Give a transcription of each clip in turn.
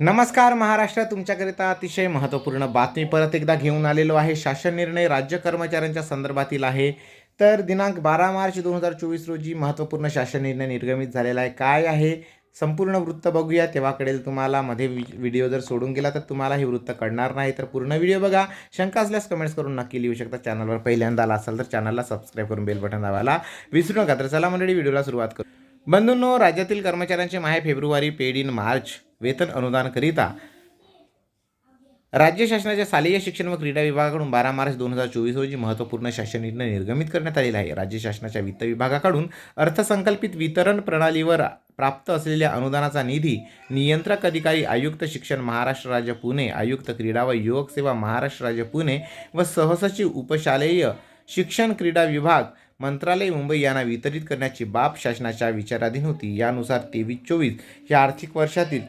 नमस्कार महाराष्ट्र. तुमच्याकरिता अतिशय महत्त्वपूर्ण बातमी परत एकदा घेऊन आलेलो आहे. शासन निर्णय राज्य कर्मचाऱ्यांच्या संदर्भातील आहे. तर दिनांक बारा मार्च दोन हजार चोवीस रोजी महत्त्वपूर्ण शासन निर्णय निर्गमित झालेला आहे. काय आहे? संपूर्ण वृत्त बघूया. तेव्हा कळेल तुम्हाला मध्ये व्हिडिओ जर सोडून गेला तर तुम्हाला हे वृत्त कळणार नाही. तर पूर्ण व्हिडिओ बघा. शंका असल्यास कमेंट्स करून नक्की लिहू शकता. चॅनलवर पहिल्यांदा आला असाल तर चॅनलला सबस्क्राईब करून बेल बटन दाबायला विसरू नका. तर चला मंडळी व्हिडिओला सुरुवात करू. बंधूंनो राज्यातील कर्मचाऱ्यांचे माहे फेब्रुवारी पेड इन मार्च. वेतन अनुदानकरिता राज्य शासनाच्या शालेय शिक्षण व क्रीडा विभागाकडून बारा मार्च दोन हजार चोवीस रोजी महत्त्वपूर्ण शासन निर्णय निर्गमित करण्यात आलेला आहे. राज्य शासनाच्या वित्त विभागाकडून अर्थसंकल्पित वितरण प्रणालीवर प्राप्त असलेल्या अनुदानाचा निधी नियंत्रक अधिकारी आयुक्त शिक्षण महाराष्ट्र राज्य पुणे आयुक्त क्रीडा व युवक सेवा महाराष्ट्र राज्य पुणे व सहसचिव उपशालेय शिक्षण क्रीडा विभाग मंत्रालय मुंबई यांना वितरित करण्याची बाब शासनाच्या विचाराधीन होती. यानुसार तेवीस चोवीस या आर्थिक वर्षातील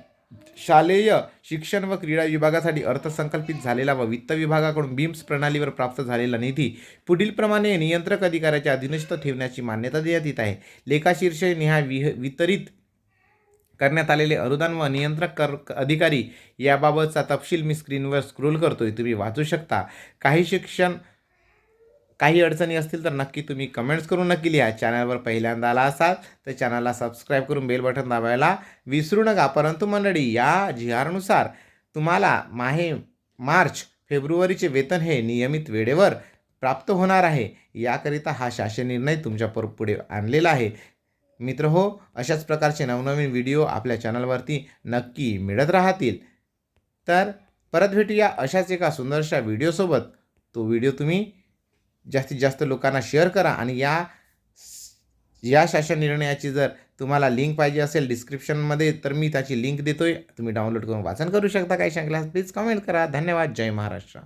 शालेय शिक्षण व क्रीडा विभागासाठी अर्थसंकल्पित झालेला व वित्त विभागाकडून बीम्स प्रणालीवर प्राप्त झालेला निधी पुढीलप्रमाणे नियंत्रक अधिकाऱ्याच्या अधीनस्थ ठेवण्याची मान्यता देण्यात येत आहे. लेखाशीर्ष निहाय विह वितरित करण्यात आलेले अनुदान व नियंत्रक कर अधिकारी याबाबतचा तपशील मी स्क्रीनवर स्क्रोल करतोय. तुम्ही वाचू शकता. काही शिक्षण काही अडचणी असतील तर नक्की तुम्ही कमेंट्स करून नक्की लिहा. चॅनलवर पहिल्यांदा आला असाल तर चॅनलला सबस्क्राईब करून बेल बटन दाबायला विसरू नका. परंतु मंडळी या जिहारनुसार तुम्हाला माहे मार्च फेब्रुवारीचे वेतन हे नियमित वेळेवर प्राप्त होणार आहे. याकरिता हा शासन निर्णय तुमच्या पर पुढे आणलेला आहे. मित्र हो अशाच प्रकारचे नवनवीन व्हिडिओ आपल्या चॅनलवरती नक्की मिळत राहतील. तर परत भेटूया अशाच एका सुंदरशा व्हिडिओसोबत तो व्हिडिओ तुम्ही जास्तीत जास्त लोकांना शेअर करा आणि या या शासन निर्णयाची जर तुम्हाला लिंक पाहिजे असेल डिस्क्रिप्शनमध्ये तर मी त्याची लिंक देतोय. तुम्ही डाउनलोड करून वाचन करू शकता. काही सांगल्यास प्लीज कमेंट करा. धन्यवाद. जय महाराष्ट्र.